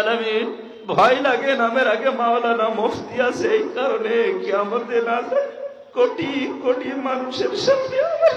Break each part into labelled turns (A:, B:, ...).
A: আলামিন, ভয় লাগে নামের আগে মাওলানা মুফতি আছে, এই কারণে কি আমাদের না কোটি কোটি মানুষের সামনে আমার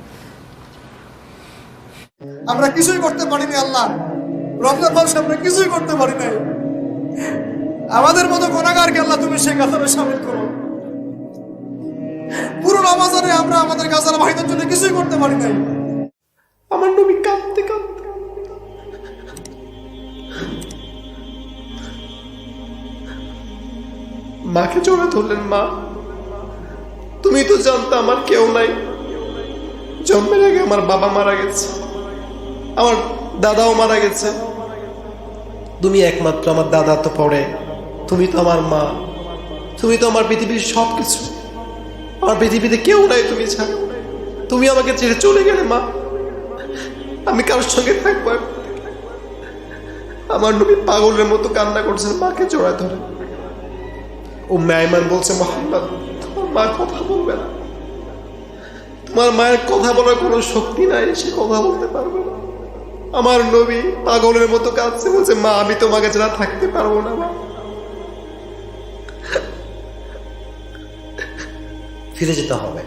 B: আমরা কিছুই করতে পারিনি, আল্লাহ। রমজান মাসে আমরা কিছুই করতে পারি নাই আমাদের মতো গোনাগারকে আল্লাহ তুমি সেই কাতারে সামিল করো। পুরো রমাজানে আমরা আমাদের ভাইদের জন্য কিছুই করতে পারি নাই। আমার নবী কাঁদতে কাঁদতে মাকে জড়ে ধরলেন, মা, তুমি তো জানতে আমার কেউ নাই। জন্মের আগে আমার বাবা মারা গেছে। আমার দাদাও মারা গেছে। তুমি একমাত্র আমার দাদা তো পড়ে। তুমি তো আমার মা। তুমি তো আমার পৃথিবীর সব কিছু আমার পৃথিবীতে কেউ নাই তুমি ছাড়া। তুমি আমাকে ছেড়ে চলে গেলে, মা। আমি কারোর সঙ্গে থাকব আমার নবী পাগলের মতো কান্না করছেন, মাকে জড়ায় ধরে। ও ম্যাইমান বলছে, মোহাম্মদ, তোমার মা কথা বলবে না। তোমার মায়ের কথা বলার কোনো শক্তি নাই, সে কথা বলতে পারবে না। আমার নবী পাগলের মতো কাঁদছে, বলছে, মা, আমি তোমাকে ছাড়া থাকতে পারব না, মা।
C: ফিরে যেতে হবে।